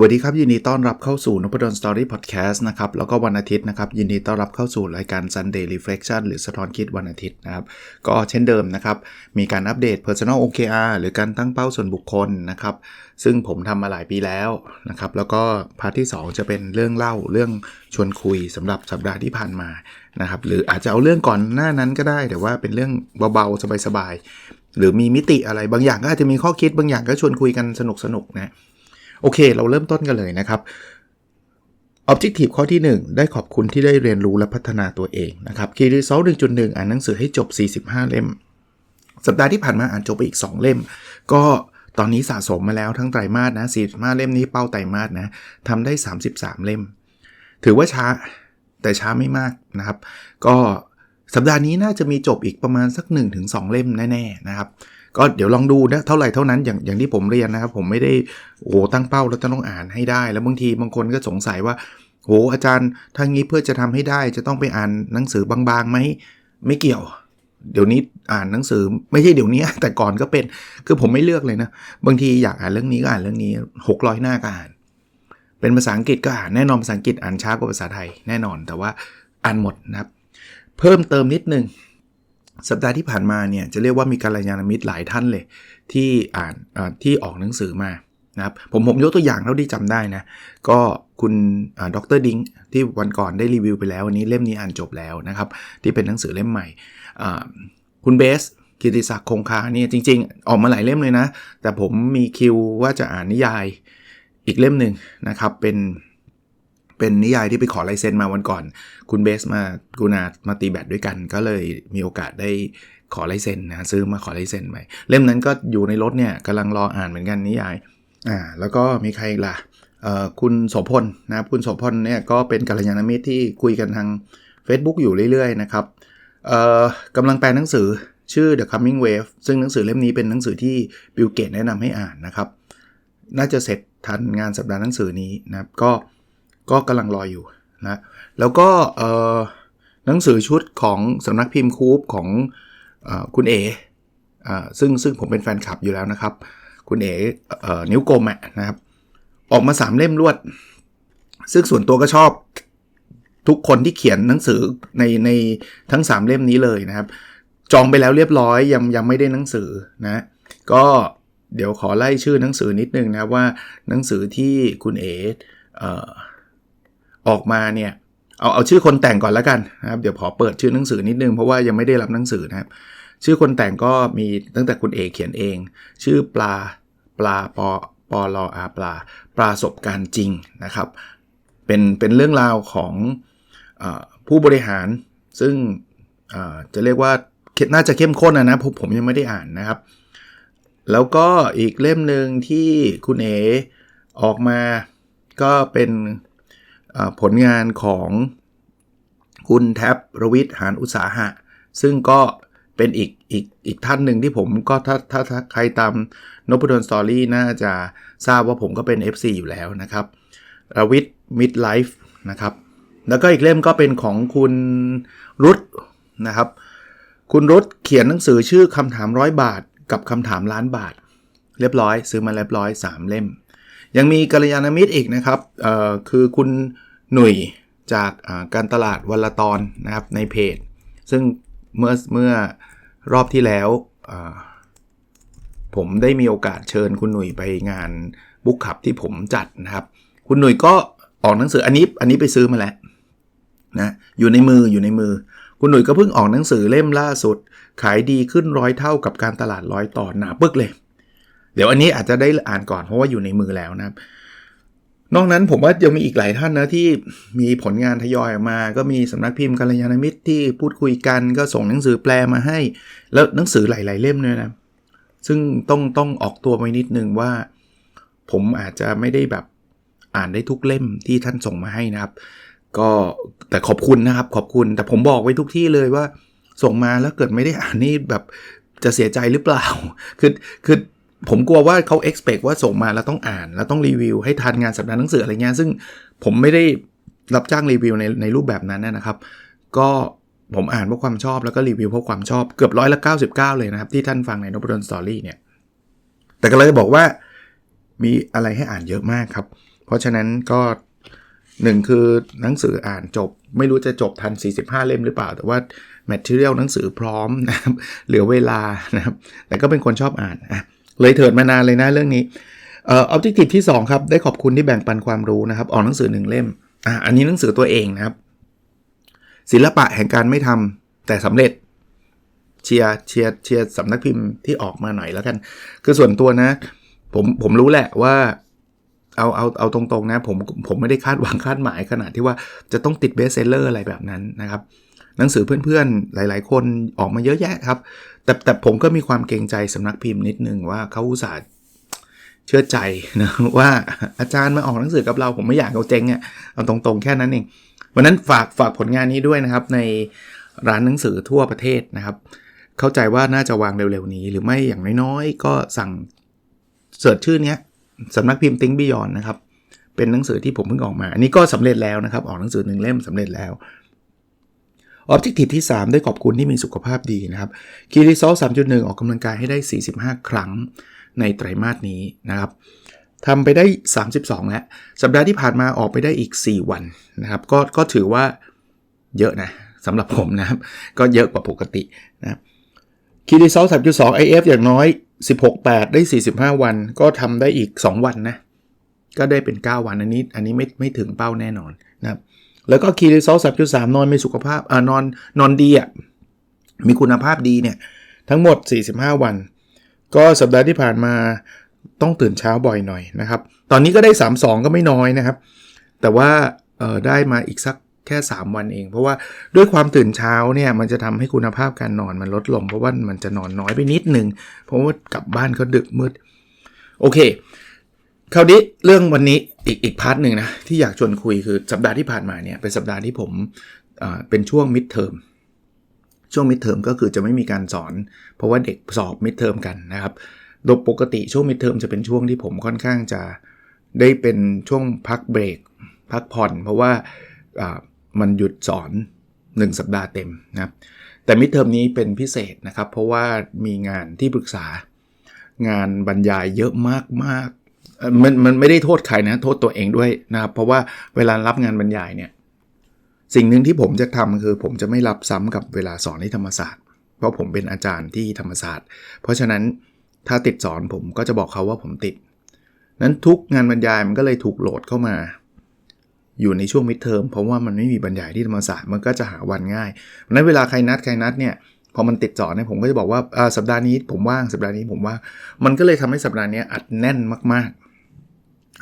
วัสดีครับ ยินดีต้อนรับเข้าสู่นพดลสตอรี่พอดแคสต์นะครับแล้วก็วันอาทิตย์นะครับ ยินดีต้อนรับเข้าสู่รายการ Sunday Reflection หรือสะท้อนคิดวันอาทิตย์นะครับ ก็เช่นเดิมนะครับ มีการอัปเดต Personal OKR หรือการตั้งเป้าส่วนบุคคลนะครับ ซึ่งผมทำมาหลายปีแล้วนะครับ แล้วก็พาร์ทที่ 2 จะเป็นเรื่องเล่าเรื่องชวนคุยสำหรับสัปดาห์ที่ผ่านมานะครับหรืออาจจะเอาเรื่องก่อนหน้านั้นก็ได้ แต่ว่าเป็นเรื่องเบาๆสบายๆหรือมีมิติอะไรบางอย่างก็อาจจะมีข้อคิดบางอย่างก็ชวนคุยกันสนุกๆนะ โอเค เราเริ่มต้นกันเลยนะครับ Objective ข้อที่ 1 ได้ขอบคุณที่ได้เรียนรู้และพัฒนาตัวเองนะครับ Key Result 1.1 อ่านหนังสือให้จบ 45 เล่ม สัปดาห์ที่ผ่านมาอ่านจบไปอีก 2 เล่ม ก็ตอนนี้สะสมมาแล้วทั้งไตรมาสนะ45 เล่มนี้เป้าไตรมาสนะทำได้ 33 เล่ม ถือว่าช้าแต่ช้าไม่มากนะครับ ก็สัปดาห์นี้น่าจะมีจบอีกประมาณสัก 1-2 เล่มแน่ๆนะครับ ก็เดี๋ยวลองดูนะเท่าไหร่เท่านั้นอย่างอย่างที่ผมเรียนนะครับ ผมไม่ได้โอ้ตั้งเป้าแล้วจะต้องอ่านให้ได้ แล้วบางทีบางคนก็สงสัยว่าโหอาจารย์ถ้างี้เพื่อจะทำให้ได้จะต้องไปอ่านหนังสือบางๆไหมไม่เกี่ยว เดี๋ยวนี้อ่านหนังสือไม่ใช่เดี๋ยวนี้ แต่ก่อนก็เป็นคือผมไม่เลือกเลยนะ บางทีอยากอ่านเรื่องนี้ก็อ่านเรื่องนี้ 600 หน้าก็อ่าน เป็นภาษาอังกฤษก็อ่านแน่นอนภาษาอังกฤษอ่านช้ากว่าภาษาไทยแน่นอน แต่ว่าอ่านหมดนะครับ เพิ่มเติมนิดนึง สัปดาห์ที่ผ่านมาเนี่ยจะเรียกว่ามีการรายงานมิตรหลายท่านเลย ที่อ่านที่ออกหนังสือมานะครับผมผมยกตัวอย่างเท่าที่จำได้นะ ก็คุณดรดิงที่วันก่อนได้รีวิวไปแล้ววันนี้เล่มนี้อ่านจบแล้วนะครับ ที่เป็นหนังสือเล่มใหม่ คุณเบสกิติศักดิ์คงคาเนี่ยจริง ๆ ออกมาหลายเล่มเลยนะ แต่ผมมีคิวว่าจะอ่านนิยายอีกเล่มหนึ่งนะครับเป็น เป็นนิยายที่ไปขอลายเซ็นมาวันก่อน คุณเบสมากูนามาตีแบตด้วยกัน ก็เลยมีโอกาสได้ขอลายเซ็นนะซื้อมาขอลายเซ็นไปเล่มนั้นก็อยู่ในรถเนี่ยกำลังรออ่านเหมือนกันนิยายอ่าแล้วก็มีใครล่ะคุณโสพลนะคุณโสพลเนี่ยก็เป็นกัลยาณมิตรที่คุยกันทาง Facebook อยู่เรื่อยๆนะครับกำลังแปลหนังสือชื่อ The Coming Wave ซึ่งหนังสือเล่มนี้เป็นหนังสือที่บิลเกตแนะนำให้อ่านนะครับ น่าจะเสร็จทันงานสัปดาห์หนังสือนี้นะครับก็ ก็กำลังรออยู่นะแล้วก็หนังสือชุดของสำนักพิมพ์คูปของอคุณเอซึ่งซึ่งผมเป็นแฟนคลับอยู่แล้วนะครับ คุณเออนิ้วโกมะนะครับ ออกมา 3 เล่มรวด ซึ่งส่วนตัวก็ชอบทุกคนที่เขียนหนังสือในในทั้ง 3 เล่มนี้เลยนะครับ จองไปแล้วเรียบร้อยยังยังไม่ได้หนังสือนะก็เดี๋ยวขอไล่ชื่อหนังสือนิดนึงนะว่าหนังสือที่คุณเออ ออกมาเนี่ยเอาเอาชื่อคนแต่งก่อนแล้วกันนะครับเดี๋ยวขอเปิดชื่อหนังสือนิดนึงเพราะว่ายังไม่ได้รับหนังสือนะครับ ชื่อคนแต่งก็มีตั้งแต่คุณเอเขียนเอง ชื่อปลาปลาปอปอลออาปลาปราสบการณ์จริงนะครับเป็นเป็นเรื่องราวของผู้บริหารซึ่งจะเรียกว่าน่าจะเข้มข้นนะนะผมผมยังไม่ได้อ่านนะครับ แล้วก็อีกเล่มหนึ่งที่คุณเอออกมาก็เป็น ผลงานของคุณแท็บรวิทหานอุตสาหะ ซึ่งก็เป็นอีกอีกอีกท่านหนึ่งที่ผมก็ถ้าถ้าถ้าใครตามนพดลสตอรี่น่าจะทราบว่าผมก็เป็น FC อยู่แล้วนะครับรวิทมิดไลฟ์นะครับ แล้วก็อีกเล่มก็เป็นของคุณรุตนะครับ คุณรุตเขียนหนังสือชื่อคำถามร้อยบาท กับคำถามล้านบาท เรียบร้อย ซื้อมาเรียบร้อย 3 เล่ม ยังมีกัลยาณมิตรอีกนะครับคือคุณหนุ่ยจากการตลาดวันละตอนนะครับในเพจ ซึ่งเมื่อเมื่อรอบที่แล้ว ผมได้มีโอกาสเชิญคุณหนุ่ยไปงานบุ๊กขับที่ผมจัดนะครับ คุณหนุ่ยก็ออกหนังสืออันนี้อันนี้ไปซื้อมาแล้วนะอยู่ในมืออยู่ในมือ คุณหนุ่ยก็เพิ่งออกหนังสือเล่มล่าสุด ขายดีขึ้นร้อยเท่ากับการตลาดร้อยต่อหนาปึกเลย เดี๋ยวอันนี้อาจจะได้อ่านก่อนเพราะว่าอยู่ในมือแล้วนะครับ นอกนั้นผมว่ายังมีอีกหลายท่านนะที่มีผลงานทยอยออกมา ก็มีสำนักพิมพ์กัลยาณมิตรที่พูดคุยกันก็ส่งหนังสือแปลมาให้ แล้วหนังสือหลาย ๆ เล่มเนี่ยนะ ซึ่งต้องต้องออกตัวไปนิดนึงว่า ผมอาจจะไม่ได้แบบอ่านได้ทุกเล่มที่ท่านส่งมาให้นะครับ ก็แต่ขอบคุณนะครับขอบคุณ แต่ผมบอกไว้ทุกที่เลยว่าส่งมาแล้วเกิดไม่ได้อ่านนี่แบบจะเสียใจหรือเปล่า คือคือ ผมกลัวว่าเขา expect ว่าส่งมาแล้วต้องอ่านแล้วต้องรีวิว ให้ทันงานสัปดาห์หนังสืออะไรเงี้ยซึ่งผมไม่ได้รับจ้างรีวิวในในรูปแบบนั้นนะครับ ก็ผมอ่านเพราะความชอบแล้วก็รีวิวเพราะความชอบเกือบร้อยละ99 เลยนะครับ ที่ท่านฟังในนบดนสตอรี่เนี่ย แต่ก็เลยบอกว่ามีอะไรให้อ่านเยอะมากครับ เพราะฉะนั้นก็หนึ่งคือหนังสืออ่านจบ ไม่รู้จะจบทัน 45 เล่มหรือเปล่า แต่ว่าแมทเทียลหนังสือพร้อมนะครับเหลือเวลานะครับแต่ก็เป็นคนชอบอ่านอะ เลยเถิดมานานเลยนะเรื่องนี้เอ่อ objective ที่ 2 ครับ ได้ขอบคุณที่แบ่งปันความรู้นะครับ ออกหนังสือหนึ่งเล่มอะอันนี้หนังสือตัวเองนะครับ ศิลปะแห่งการไม่ทำแต่สำเร็จเชียร์เชียร์เชียร์สำนักพิมพ์ที่ออกมาหน่อยแล้วกัน คือส่วนตัวนะ ผมผมรู้แหละว่าเอาเอาเอาตรงๆนะผมผมไม่ได้คาดหวังคาดหมายขนาดที่ว่าจะต้องติดเบสเซลเลอร์อะไรแบบนั้นนะครับ หนังสือเพื่อนๆหลาย ๆ คนออกมาเยอะแยะครับ แต่แต่ผมก็มีความเกรงใจสำนักพิมพ์นิดนึงว่าเขาอุตส่าห์เชื่อใจนะว่าอาจารย์มาออกหนังสือกับเราผมไม่อยากเอาเจ๊งอะ่ะเอาตรงๆแค่นั้นเองวันนั้นฝากฝากผลงานนี้ด้วยนะครับ ในร้านหนังสือทั่วประเทศนะครับ เข้าใจว่าน่าจะวางเร็วๆนี้ หรือไม่อย่างน้อยๆ ก็สั่งเสิร์ชชื่อเนี้ยสำนักพิมพ์ Think Beyond นะครับเป็นหนังสือที่ผมเพิ่งออกมา อันนี้ก็สำเร็จแล้วนะครับ ออกหนังสือหนึ่งเล่มสำเร็จแล้ว Objective ที่ 3 ได้ขอบคุณที่มีสุขภาพดีนะครับคีรีซอล3.1 ออกกำลังกายให้ได้ 45 ครั้งในไตรมาสนี้นะครับทำไปได้ 32 แล้ว สัปดาห์ที่ผ่านมาออกไปได้อีก 4 วันนะครับ ก็ก็ถือว่าเยอะนะสำหรับผมนะครับ ก็เยอะกว่าปกตินะครับคีรีซอล3.2 IF อย่างน้อย 16 8 ได้ 45 วัน ก็ทำได้อีก 2 วันนะก็ได้เป็น 9 วันอันนี้ อันนี้ไม่ไม่ถึงเป้าแน่นอน แล้วก็คีรีซอล3.3นอนมีสุขภาพอ่านอนนอนดีอะมีคุณภาพดีเนี่ยทั้งหมด 45 วัน ก็สัปดาห์ที่ผ่านมาต้องตื่นเช้าบ่อยหน่อยนะครับ ตอนนี้ก็ได้ 32 ก็ไม่น้อยนะครับ แต่ว่าได้มาอีกสักแค่ 3 วันเอง เพราะว่าด้วยความตื่นเช้าเนี่ยมันจะทำให้คุณภาพการนอนมันลดลง เพราะว่ามันจะนอนน้อยไปนิดนึง เพราะว่ากลับบ้านก็ดึกมืด โอเค คราวนี้เรื่องวันนี้อีกอีกพาร์ทหนึ่งนะที่อยากชวนคุยคือสัปดาห์ที่ผ่านมาเนี่ยเป็นสัปดาห์ที่ผมเป็นช่วงมิดเทอมช่วงมิดเทอมก็คือจะไม่มีการสอน เพราะว่าเด็กสอบมิดเทอมกันนะครับโดยปกติช่วงมิดเทอมจะเป็นช่วงที่ผมค่อนข้างจะได้เป็นช่วงพักเบรกพักผ่อน เพราะว่ามันหยุดสอน 1 สัปดาห์เต็มนะครับแต่มิดเทอมนี้เป็นพิเศษนะครับ เพราะว่ามีงานที่ปรึกษางานบรรยายเยอะมากมาก มันมันไม่ได้โทษใครนะ โทษตัวเองด้วยนะครับ เพราะว่าเวลารับงานบรรยายเนี่ย สิ่งหนึ่งที่ผมจะทำคือ ผมจะไม่รับซ้ำกับเวลาสอนที่ธรรมศาสตร์ เพราะผมเป็นอาจารย์ที่ธรรมศาสตร์ เพราะฉะนั้นถ้าติดสอนผมก็จะบอกเขาว่าผมติด นั้นทุกงานบรรยายมันก็เลยถูกโหลดเข้ามา อยู่ในช่วงมิดเทอมเพราะว่ามันไม่มีบรรยายที่ธรรมศาสตร์มันก็จะหาวันง่ายนั้นเวลาใครนัดใครนัดเนี่ยพอมันติดสอนเนี่ยผมก็จะบอกว่าสัปดาห์นี้ผมว่างสัปดาห์นี้ผมว่างมันก็เลยทำให้สัปดาห์นี้อัดแน่นมากๆ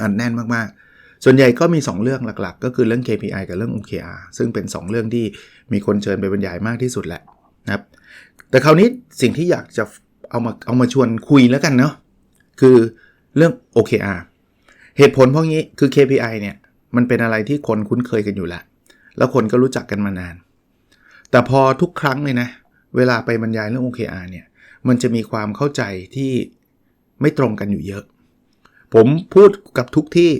อัดแน่นมากๆ ส่วนใหญ่ก็มี 2 เรื่องหลักๆ ก็คือเรื่อง KPI กับเรื่อง OKR ซึ่งเป็น 2 เรื่องที่มีคนเชิญไปบรรยายมากที่สุดแหละนะครับ แต่คราวนี้สิ่งที่อยากจะเอามาเอามาชวนคุยแล้วกันเนาะคือเรื่อง OKR เหตุผลเพราะงี้คือ KPI เนี่ยมันเป็นอะไรที่คนคุ้นเคยกันอยู่แล้ว แล้วคนก็รู้จักกันมานาน แต่พอทุกครั้งเลยนะ เวลาไปบรรยายเรื่อง OKR เนี่ย มันจะมีความเข้าใจที่ไม่ตรงกันอยู่เยอะ ผมพูดกับทุกที่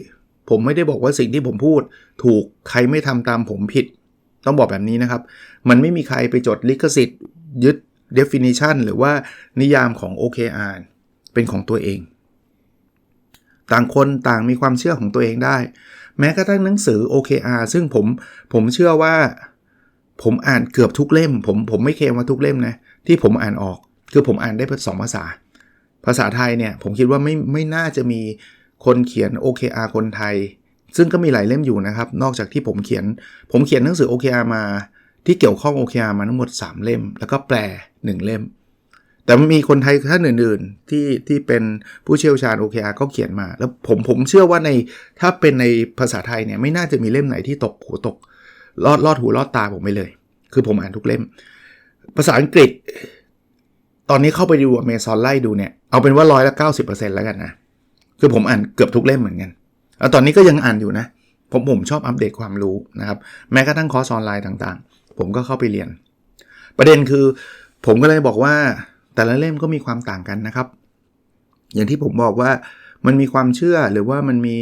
ผมไม่ได้บอกว่าสิ่งที่ผมพูด ถูกใครไม่ทำตามผมผิด ต้องบอกแบบนี้นะครับ มันไม่มีใครไปจดลิขสิทธิ์ ยึด definition หรือว่านิยามของ OKR เป็นของตัวเอง ต่างคนต่างมีความเชื่อของตัวเองได้ แม้กระทั่งหนังสือ OKR ซึ่งผมผมเชื่อว่าผมอ่านเกือบทุกเล่ม ผมผมไม่เคลมว่าทุกเล่มนะที่ผมอ่านออก คือผมอ่านได้สองภาษา ภาษาไทยเนี่ยผมคิดว่าไม่ไม่น่าจะมีคนเขียน OKR คนไทย ซึ่งก็มีหลายเล่มอยู่นะครับ นอกจากที่ผมเขียน ผมเขียนหนังสือ OKR มา ที่เกี่ยวข้อง OKR มาทั้งหมด 3 เล่ม แล้วก็แปล 1 เล่ม แต่มีคนไทยท่านอื่น ๆ ที่ที่เป็นผู้เชี่ยวชาญ OKR ก็เขียนมา แล้วผมผมเชื่อว่าในถ้าเป็นในภาษาไทยเนี่ยไม่น่าจะมีเล่มไหนที่ตกหูตกลอดลอดหูลอดตาผมไปเลย คือผมอ่านทุกเล่ม ภาษาอังกฤษ ตอนนี้เข้าไปดูอเมซอนไล่ดูเนี่ย เอาเป็นว่าร้อยละเก้าสิบเปอร์เซ็นต์แล้วกันนะ คือผมอ่านเกือบทุกเล่มเหมือนกันแล้วตอนนี้ก็ยังอ่านอยู่นะ ผมผมชอบอัปเดตความรู้นะครับ แม้กระทั่งคอร์สออนไลน์ต่างๆ ผมก็เข้าไปเรียน ประเด็นคือ ผมก็เลยบอกว่าแต่ละเล่มก็มีความต่างกันนะครับ อย่างที่ผมบอกว่ามันมีความเชื่อหรือว่ามันมี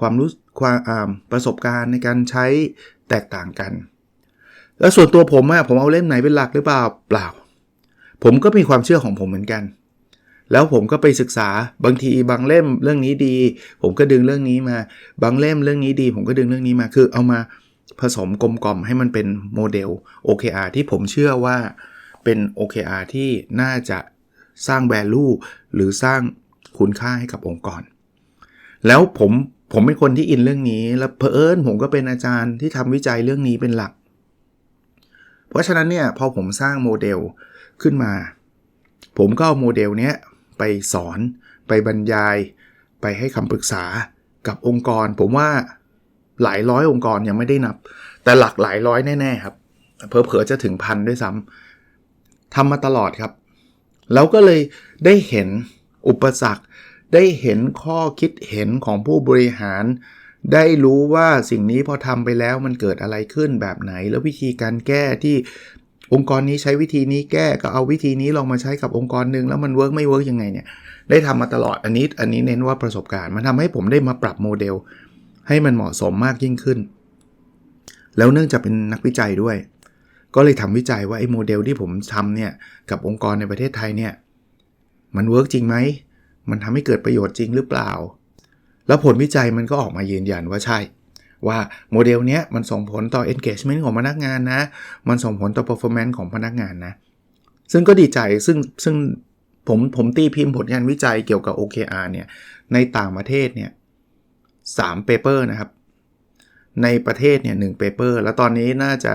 ความรู้ความประสบการณ์ในการใช้แตกต่างกัน แล้วส่วนตัวผมอะผมเอาเล่มไหนเป็นหลักหรือเปล่าเปล่า ผมก็มีความเชื่อของผมเหมือนกัน แล้วผมก็ไปศึกษาบางทีบางเล่มเรื่องนี้ดี ผมก็ดึงเรื่องนี้มา บางเล่มเรื่องนี้ดี ผมก็ดึงเรื่องนี้มาคือเอามาผสมกลมกล่อมให้มันเป็นโมเดล OKR ที่ผมเชื่อว่าเป็น OKR ที่น่าจะสร้าง value หรือสร้างคุณค่าให้กับองค์กร แล้วผมผมเป็นคนที่อินเรื่องนี้ แล้วเพอเอิญผมก็เป็นอาจารย์ที่ทำวิจัยเรื่องนี้เป็นหลัก เพราะฉะนั้นเนี่ยพอผมสร้างโมเดล ขึ้นมา ผมก็เอาโมเดลเนี้ยไปสอนไปบรรยาย ไปให้คำปรึกษากับองค์กร ผมว่าหลายร้อยองค์กรยังไม่ได้นับ แต่หลักหลายร้อยแน่ๆครับเพอเพอจะถึงพันด้วยซ้ำทำมาตลอดครับ แล้วก็เลยได้เห็นอุปสรรค ได้เห็นข้อคิดเห็นของผู้บริหาร ได้รู้ว่าสิ่งนี้พอทำไปแล้วมันเกิดอะไรขึ้นแบบไหน แล้ววิธีการแก้ที่ องค์กรนี้ใช้วิธีนี้แก้ก็เอาวิธีนี้ลองมาใช้กับองค์กรหนึ่งแล้วมันเวิร์กไม่เวิร์กยังไงเนี่ยได้ทำมาตลอดอันนี้อันนี้เน้นว่าประสบการณ์ มันทำให้ผมได้มาปรับโมเดล ให้มันเหมาะสมมากยิ่งขึ้น แล้วเนื่องจากเป็นนักวิจัยด้วย ก็เลยทำวิจัยว่าไอ้โมเดลที่ผมทำเนี่ยกับองค์กรในประเทศไทยเนี่ยมันเวิร์กจริงไหมมันทำให้เกิดประโยชน์จริงหรือเปล่า แล้วผลวิจัยมันก็ออกมายืนยันว่าใช่ ว่าโมเดลเนี้ยมันส่งผลต่อ engagement ของพนักงานนะ มันส่งผลต่อ performance ของพนักงานนะ ซึ่งก็ดีใจซึ่งซึ่งผมผมตีพิมพ์ผลงานวิจัยเกี่ยวกับ OKR เนี่ย ในต่างประเทศเนี่ยสามเปเปอร์นะครับ ในประเทศเนี่ยหนึ่งเปเปอร์แล้วตอนนี้น่าจะ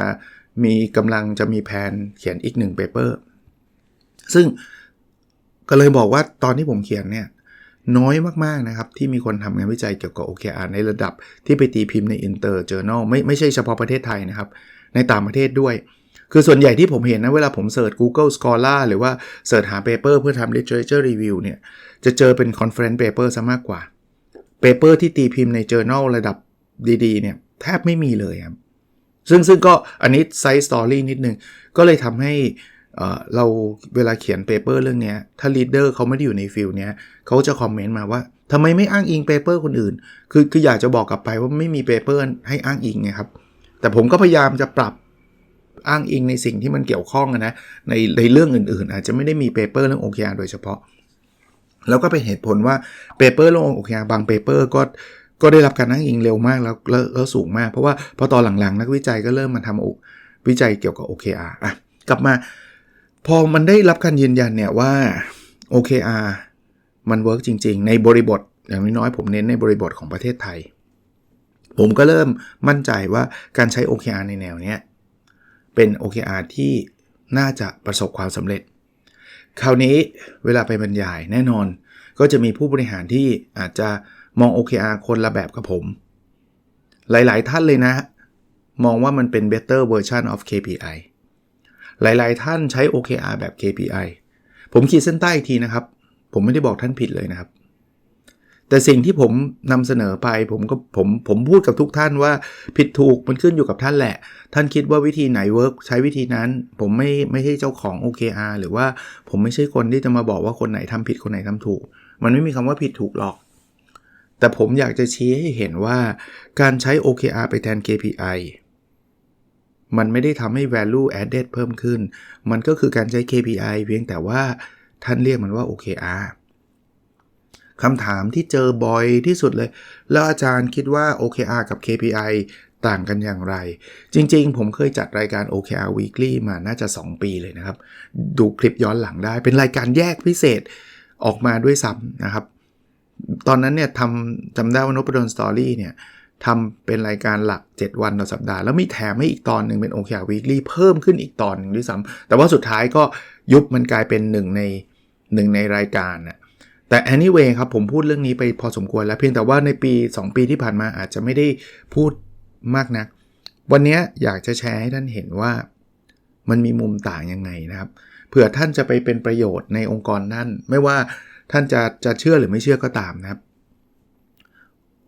มีกำลังจะมีแผนเขียนอีกหนึ่งเปเปอร์ซึ่งก็เลยบอกว่าตอนที่ผมเขียนเนี่ย น้อยมากๆนะครับ ที่มีคนทำงานวิจัยเกี่ยวกับ OKR ในระดับที่ไปตีพิมพ์ใน Inter Journal ไม่ไม่ใช่เฉพาะประเทศไทยนะครับ ในต่างประเทศด้วย คือส่วนใหญ่ที่ผมเห็นนะ เวลาผมเสิร์ช Google Scholar หรือว่าเสิร์ชหา paper เพื่อทำ literature review เนี่ยจะเจอเป็น conference paper ซะมากกว่า paper ที่ตีพิมพ์ใน journal ระดับดีๆเนี่ยแทบไม่มีเลยครับซึ่งซึ่งก็อันนี้ side story นิดนึงก็เลยทำให้ เราเวลาเขียนเปเปอร์เรื่องนี้ถ้าลีดเดอร์เขาไม่ได้อยู่ในฟิลเนี้ยเขาจะคอมเมนต์มาว่าทำไมไม่อ้างอิงเปเปอร์คนอื่น คือคืออยากจะบอกกลับไปว่าไม่มีเปเปอร์ให้อ้างอิงไงครับแต่ผมก็พยายามจะปรับอ้างอิงในสิ่งที่มันเกี่ยวข้องนะในในเรื่องอื่นๆ อาจจะไม่ได้มีเปเปอร์เรื่อง OKR โดยเฉพาะ แล้วก็เป็นเหตุผลว่าเปเปอร์เรื่อง OKR บางเปเปอร์ก็ก็ได้รับการอ้างอิงเร็วมากแล้วแล้วสูงมาก เพราะว่าพอตอนหลังๆ นักวิจัยก็เริ่มมาทำวิจัยเกี่ยวกับ OKR อะกลับมา พอมันได้รับการยืนยันเนี่ยว่า OKR มันเวิร์กจริง ๆ ในบริบทอย่างน้อยๆผมเน้นในบริบทของประเทศไทย ผมก็เริ่มมั่นใจว่าการใช้ OKR ในแนวเนี้ยเป็น OKR ที่น่าจะประสบความสำเร็จ คราวนี้เวลาไปบรรยายแน่นอน ก็จะมีผู้บริหารที่อาจจะมอง OKR คนละแบบกับผม หลาย ๆ ท่านเลยนะ มองว่ามันเป็น better version of KPI หลาย ๆ ท่านใช้ OKR แบบ KPI ผมขีดเส้นใต้อีกทีนะครับ ผมไม่ได้บอกท่านผิดเลยนะครับ แต่สิ่งที่ผมนำเสนอไปผมก็ผมผมพูดกับทุกท่านว่าผิดถูกมันขึ้นอยู่กับท่านแหละ ท่านคิดว่าวิธีไหนเวิร์กใช้วิธีนั้น ผมไม่ไม่ใช่เจ้าของ OKR หรือว่าผมไม่ใช่คนที่จะมาบอกว่าคนไหนทำผิดคนไหนทำถูก มันไม่มีคำว่าผิดถูกหรอก แต่ผมอยากจะชี้ให้เห็นว่าการใช้ OKR ไปแทน KPI มันไม่ได้ทำให้ value added เพิ่มขึ้น มันก็คือการใช้ KPI เพียงแต่ว่าท่านเรียกมันว่า OKR คำถามที่เจอบ่อยที่สุดเลย แล้วอาจารย์คิดว่า OKR กับ KPI ต่างกันอย่างไร จริงๆ ผมเคยจัดรายการ OKR Weekly มาน่าจะ 2 ปีเลยนะครับ ดูคลิปย้อนหลังได้ เป็นรายการแยกพิเศษออกมาด้วยซ้ำนะครับ ตอนนั้นเนี่ยทำจำได้ว่านพดลสตอรี่เนี่ย ทำเป็นรายการหลัก 7 วันต่อสัปดาห์ แล้วมีแถมให้อีกตอนหนึ่งเป็น OKR Weekly เพิ่มขึ้นอีกตอนหนึ่งด้วยซ้ำแต่ว่าสุดท้ายก็ยุบมันกลายเป็นหนึ่งในหนึ่งในรายการนะแต่ anyway ครับผมพูดเรื่องนี้ไปพอสมควรแล้วเพียงแต่ว่าในปี 2 ปีที่ผ่านมาอาจจะไม่ได้พูดมากนัก วันนี้อยากจะแชร์ให้ท่านเห็นว่ามันมีมุมต่างยังไงนะครับเผื่อท่านจะไปเป็นประโยชน์ในองค์กรนั่น ไม่ว่าท่านจะจะเชื่อหรือไม่เชื่อก็ตามนะครับ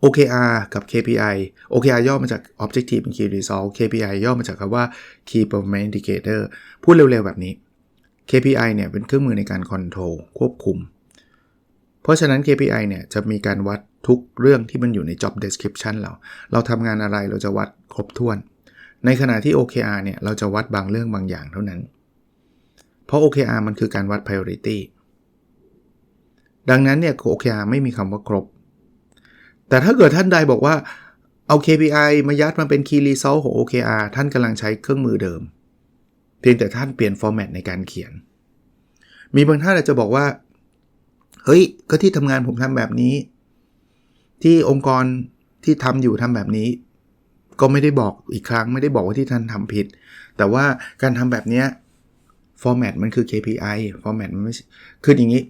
OKR กับ KPI OKR ย่อมาจาก Objective and Key Result KPI ย่อมาจากคำว่า Key Performance Indicator พูดเร็วๆ แบบนี้ KPI เนี่ยเป็นเครื่องมือในการคอนโทรลควบคุม เพราะฉะนั้น KPI เนี่ยจะมีการวัดทุกเรื่องที่มันอยู่ใน job description เรา เราทำงานอะไรเราจะวัดครบถ้วน ในขณะที่ OKR เนี่ยเราจะวัดบางเรื่องบางอย่างเท่านั้น เพราะ OKR มันคือการวัด priority ดังนั้นเนี่ย OKR ไม่มีคำว่าครบ แต่ถ้าเกิดท่านใดบอกว่าเอา KPI มายัดมาเป็น Key Result ของ OKR ท่านกำลังใช้เครื่องมือเดิม เพียงแต่ท่านเปลี่ยน format ในการเขียน มีบางท่านอาจจะบอกว่า เฮ้ย ก็ที่ทำงานผมทำแบบนี้ ที่องค์กรที่ทำอยู่ทำแบบนี้ ก็ไม่ได้บอกอีกครั้งไม่ได้บอกว่าที่ท่านทำผิด แต่ว่าการทำแบบนี้ format มันคือ KPI format มันไม่คืออย่างนี้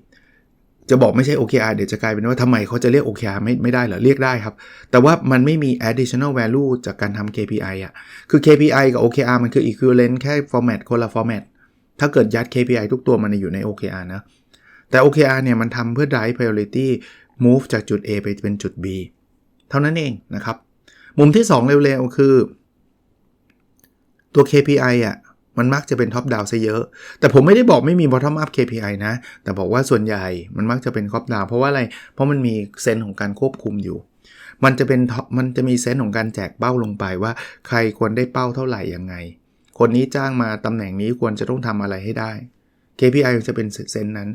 จะบอกไม่ใช่ OKR เดี๋ยวจะกลายเป็นว่าทำไมเขาจะเรียก OKR ไม่ไม่ได้เหรอ เรียกได้ครับ แต่ว่ามันไม่มี additional value จากการทำ KPI อะ คือ KPI กับ OKR มันคือ equivalent แค่ format คนละ format ถ้าเกิดยัด KPI ทุกตัวมันอยู่ใน OKR นะ แต่ OKR เนี่ยมันทำเพื่อ drive priority move จากจุด A ไปเป็นจุด B เท่านั้นเองนะครับ มุมที่ 2 เร็วๆ คือ ตัว KPI อะ มันมักจะเป็นท็อปดาวซะเยอะ แต่ผมไม่ได้บอกไม่มี bottom up KPI นะ แต่บอกว่าส่วนใหญ่มันมักจะเป็นท็อปดาวเพราะว่าอะไร เพราะมันมีเซนของการควบคุมอยู่ มันจะเป็นมันจะมีเซนของการแจกเป้าลงไปว่า ใครควรได้เป้าเท่าไหร่ยังไง คนนี้จ้างมาตำแหน่งนี้ควรจะต้องทำอะไรให้ได้ KPI จะเป็นเซนนั้น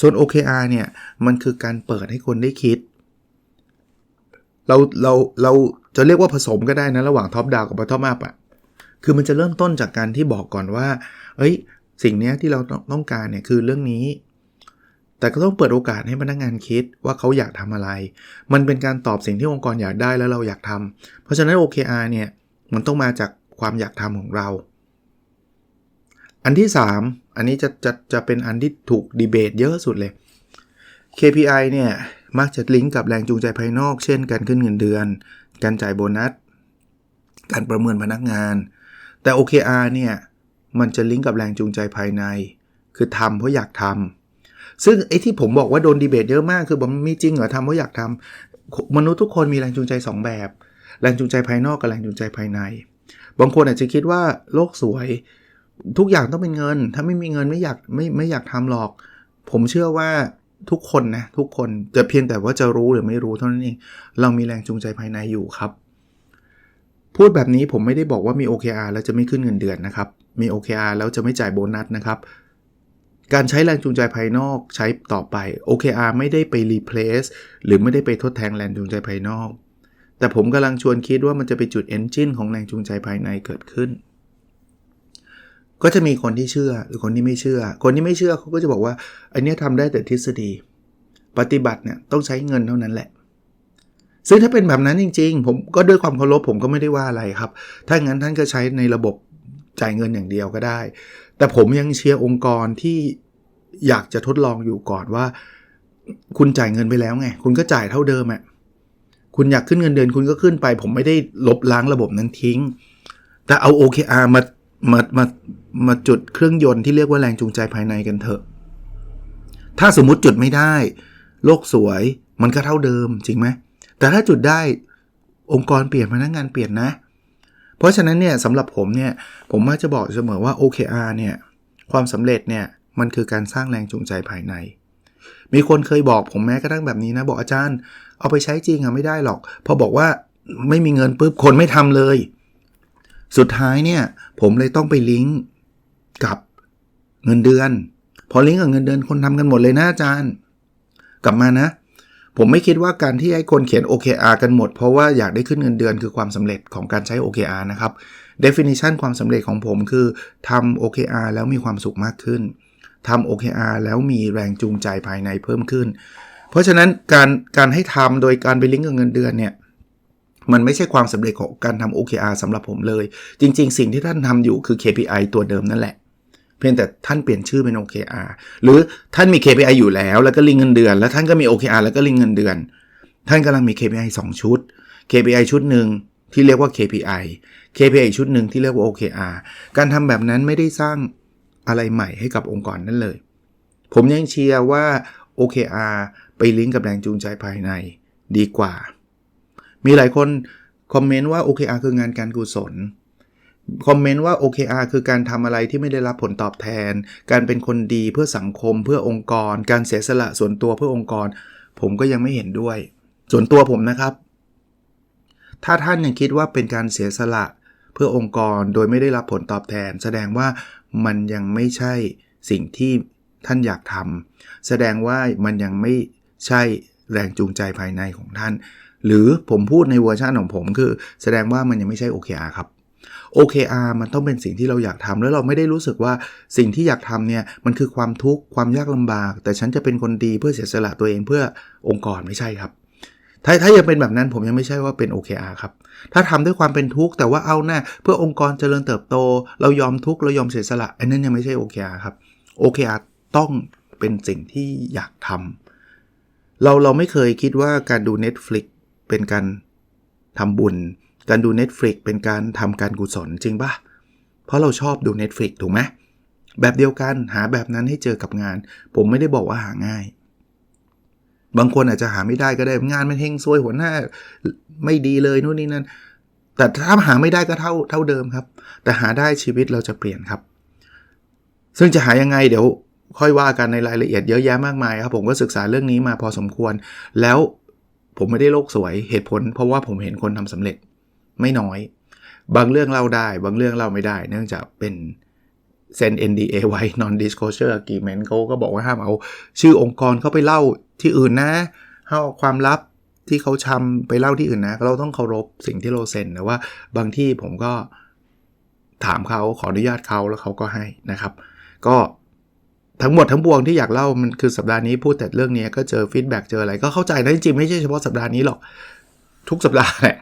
ส่วน OKR เนี่ยมันคือการเปิดให้คนได้คิด เราเราเราจะเรียกว่าผสมก็ได้นะ ระหว่างท็อปดาวกับบ bottom up อะ คือมันจะเริ่มต้นจากการที่บอกก่อนว่า เอ้ย สิ่งนี้ที่เราต้องการเนี่ยคือเรื่องนี้ แต่ก็ต้องเปิดโอกาสให้พนักงานคิดว่าเขาอยากทำอะไร มันเป็นการตอบสิ่งที่องค์กรอยากได้แล้วเราอยากทำเพราะฉะนั้น OKR เนี่ยมันต้องมาจากความอยากทำของเรา อันที่ 3 อันนี้จะจะจะเป็นอันที่ถูกดีเบตเยอะสุดเลย KPI เนี่ยมักจะลิงก์กับแรงจูงใจภายนอก เช่น การขึ้นเงินเดือน การจ่ายโบนัส การประเมินพนักงาน แต่ OKR เนี่ย มันจะลิงก์กับแรงจูงใจภายใน คือทำเพราะอยากทำซึ่งไอ้ที่ผมบอกว่าโดนดีเบตเยอะมาก คือบอกมีจริงเหรอทำเพราะอยากทำมนุษย์ทุกคนมีแรงจูงใจ 2 แบบ แรงจูงใจภายนอกกับแรงจูงใจภายใน บางคนอาจจะคิดว่าโลกสวยทุกอย่างต้องเป็นเงิน ถ้าไม่มีเงินไม่อยากไม่ไม่อยากทำหรอก ผมเชื่อว่าทุกคนนะทุกคนจะเพียงแต่ว่าจะรู้หรือไม่รู้เท่านั้นเอง เรามีแรงจูงใจภายในอยู่ครับ พูดแบบนี้ผมไม่ได้บอกว่ามี OKR แล้วจะไม่ขึ้นเงินเดือนนะครับ มี OKR แล้วจะไม่จ่ายโบนัสนะครับการใช้แรงจูงใจภายนอกใช้ต่อไป OKR ไม่ได้ไป replace หรือไม่ได้ไปทดแทนแรงจูงใจภายนอก แต่ผมกำลังชวนคิดว่ามันจะไปจุด engine ของแรงจูงใจภายในเกิดขึ้น ก็จะมีคนที่เชื่อหรือคนที่ไม่เชื่อ คนที่ไม่เชื่อเขาก็จะบอกว่า อันนี้ทำได้แต่ทฤษฎี ปฏิบัติเนี่ยต้องใช้เงินเท่านั้นแหละ ซึ่งถ้าเป็นแบบนั้นจริง ๆ ผมก็ด้วยความเคารพผมก็ไม่ได้ว่าอะไรครับ ถ้างั้นท่านก็ใช้ในระบบจ่ายเงินอย่างเดียวก็ได้ แต่ผมยังเชียร์องค์กรที่อยากจะทดลองอยู่ก่อนว่า คุณจ่ายเงินไปแล้วไง คุณก็จ่ายเท่าเดิมอะคุณอยากขึ้นเงินเดือนคุณก็ขึ้นไป ผมไม่ได้ลบล้างระบบนั้นทิ้ง แต่เอา OKR มามามามาจุดเครื่องยนต์ที่เรียกว่าแรงจูงใจภายในกันเถอะ ถ้าสมมุติจุดไม่ได้ โลกสวยมันก็เท่าเดิมจริงไหม แต่ถ้าจุดได้องค์กรเปลี่ยนพนักงานเปลี่ยนนะ เพราะฉะนั้นเนี่ยสำหรับผมเนี่ยผมมักจะบอกเสมอว่า OKR เนี่ยความสำเร็จเนี่ยมันคือการสร้างแรงจูงใจภายใน มีคนเคยบอกผมแม้กระทั่งแบบนี้นะ บอกอาจารย์ เอาไปใช้จริงอะไม่ได้หรอก พอบอกว่าไม่มีเงินปุ๊บคนไม่ทำเลย สุดท้ายเนี่ยผมเลยต้องไปลิงก์กับเงินเดือน พอลิงก์กับเงินเดือนคนทำกันหมดเลยนะอาจารย์ กลับมานะ ผมไม่คิดว่าการที่ให้คนเขียน OKR กันหมด เพราะว่าอยากได้ขึ้นเงินเดือนคือความสำเร็จของการใช้ OKR นะครับ definition ความสำเร็จของผมคือทำ OKR แล้วมีความสุขมากขึ้นทำ OKR แล้วมีแรงจูงใจภายในเพิ่มขึ้น เพราะฉะนั้นการการให้ทำโดยการไปลิงก์กับเงินเดือนเนี่ยมันไม่ใช่ความสำเร็จของการทำ OKR สำหรับผมเลย จริง ๆ สิ่งที่ท่านทำอยู่คือ KPI ตัวเดิมนั่นแหละ เพียงแต่ท่านเปลี่ยนชื่อเป็น OKR หรือท่านมี KPI อยู่แล้ว แล้วก็ลิงเงินเดือน แล้วท่านก็มี OKR แล้วก็ลิงเงินเดือน ท่านกำลังมี KPI 2 ชุด KPI ชุดหนึ่งที่เรียกว่า KPI KPI ชุดหนึ่งที่เรียกว่า OKR การทำแบบนั้นไม่ได้สร้างอะไรใหม่ให้กับองค์กรนั่นเลย ผมยังเชียร์ว่า OKR ไปลิงก์กับแรงจูงใจภายในดีกว่า มีหลายคนคอมเมนต์ว่า OKR คืองานการกุศล คอมเมนต์ว่า OKR คือการทำอะไรที่ไม่ได้รับผลตอบแทน การเป็นคนดีเพื่อสังคม เพื่อองค์กร การเสียสละส่วนตัวเพื่อองค์กร ผมก็ยังไม่เห็นด้วย ส่วนตัวผมนะครับ ถ้าท่านยังคิดว่าเป็นการเสียสละเพื่อองค์กรโดยไม่ได้รับผลตอบแทน แสดงว่ามันยังไม่ใช่สิ่งที่ท่านอยากทำแสดงว่ามันยังไม่ใช่แรงจูงใจภายในของท่าน หรือผมพูดในเวอร์ชันของผมคือ แสดงว่ามันยังไม่ใช่ OKR ครับ OKR มันต้องเป็นสิ่งที่เราอยากทำแล้วเราไม่ได้รู้สึกว่าสิ่งที่อยากทำเนี่ยมันคือความทุกข์ความยากลำบาก แต่ฉันจะเป็นคนดีเพื่อเสียสละตัวเองเพื่อองค์กรไม่ใช่ครับ ถ้าถ้ายังเป็นแบบนั้นผมยังไม่ใช่ว่าเป็น OKR ครับถ้าทำด้วยความเป็นทุกข์แต่ว่าเอาหน้าเพื่อองค์กรเจริญเติบโต เรายอมทุกข์เรายอมเสียสละอันนั้นยังไม่ใช่ OKR ครับ OKR ต้องเป็นสิ่งที่อยากทำเราเราไม่เคยคิดว่าการดู Netflix เป็นการทำบุญ การดู Netflix เป็นการทำการกุศลจริงปะเพราะเราชอบดู Netflix ถูกไหมแบบเดียวกันหาแบบนั้นให้เจอกับงาน ผมไม่ได้บอกว่าหาง่าย บางคนอาจจะหาไม่ได้ก็ได้งานมันเฮงซวยหัวหน้า ไม่ดีเลยนู่นนี่นั่นแต่ถ้าหาไม่ได้ก็เท่าเท่าเดิมครับ แต่หาได้ชีวิตเราจะเปลี่ยนครับ ซึ่งจะหายังไงเดี๋ยวค่อยว่ากันในรายละเอียดเยอะแยะมากมายครับ ผมก็ศึกษาเรื่องนี้มาพอสมควร แล้วผมไม่ได้โลกสวยเหตุผล เพราะว่าผมเห็นคนทำสำเร็จ ไม่น้อย บางเรื่องเล่าได้ บางเรื่องเล่าไม่ได้ เนื่องจากเป็นเซ็น NDA ไว้ non disclosure agreement เขาก็บอกว่าห้ามเอา ชื่อองค์กรเขาไปเล่าที่อื่นนะห้ามเอาความลับที่เขาทำไปเล่าที่อื่นนะ เราต้องเคารพสิ่งที่เราเซ็นแต่ว่าบางที่ผมก็ถามเขาขออนุญาตเขาแล้วเขาก็ให้นะครับ ก็ทั้งหมดทั้งปวงที่อยากเล่ามันคือสัปดาห์นี้พูดแต่เรื่องนี้ก็เจอฟีดแบ็กเจออะไรก็เข้าใจนะจริงๆไม่ใช่เฉพาะสัปดาห์นี้หรอก ทุกสัปดาห์แหละ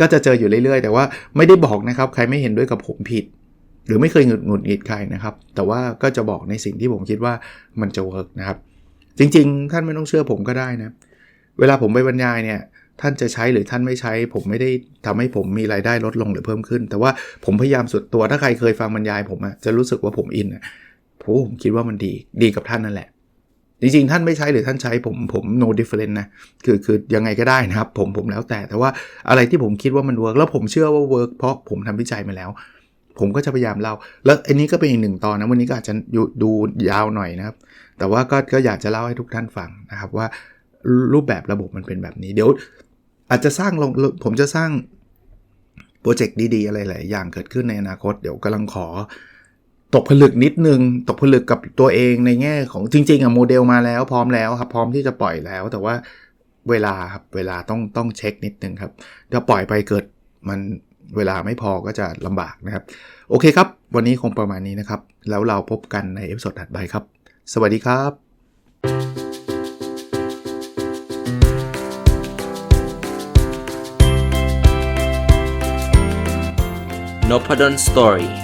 ก็จะเจออยู่เรื่อยๆ แต่ว่าไม่ได้บอกนะครับ ใครไม่เห็นด้วยกับผมผิด หรือไม่เคยหงุดหงิดใครนะครับ แต่ว่าก็จะบอกในสิ่งที่ผมคิดว่ามันจะเวิร์กนะครับ จริงๆ ท่านไม่ต้องเชื่อผมก็ได้นะ เวลาผมไปบรรยายเนี่ย ท่านจะใช้หรือท่านไม่ใช้ ผมไม่ได้ทำให้ผมมีรายได้ลดลงหรือเพิ่มขึ้น แต่ว่าผมพยายามสุดตัวถ้าใครเคยฟังบรรยาย ผมอะจะรู้สึกว่าผมอินอะผมคิดว่ามันดีดีกับท่านนั่นแหละ จริงๆ ท่านไม่ใช้หรือท่านใช้ผมผม no different นะคือคือยังไงก็ได้นะครับ ผมผมแล้วแต่แต่ว่าอะไรที่ผมคิดว่ามันเวิร์กแล้วผมเชื่อว่าเวิร์กเพราะผมทำวิจัยมาแล้ว ผมก็จะพยายามเล่า แล้วอันนี้ก็เป็นอีกหนึ่งตอนนะวันนี้ก็อาจจะดูยาวหน่อยนะครับ แต่ว่าก็ก็อยากจะเล่าให้ทุกท่านฟังนะครับว่ารูปแบบระบบมันเป็นแบบนี้ เดี๋ยว อาจจะสร้างลงผมจะสร้างโปรเจกต์ดีๆ อะไรหลายอย่างเกิดขึ้นในอนาคต เดี๋ยวกำลังขอ ตกผลึกนิดนึง ตกผลึกกับตัวเองในแง่ของจริง ๆอะโมเดลมาแล้วพร้อมแล้วครับ พร้อมที่จะปล่อยแล้ว แต่ว่าเวลาครับเวลาต้องต้องเช็คนิดนึงครับถ้าปล่อยไปเกิดมันเวลาไม่พอก็จะลำบากนะครับ โอเคครับ วันนี้คงประมาณนี้นะครับ แล้วเราพบกันในเอพิโซดถัดไปครับ สวัสดีครับ n o p a d o n Story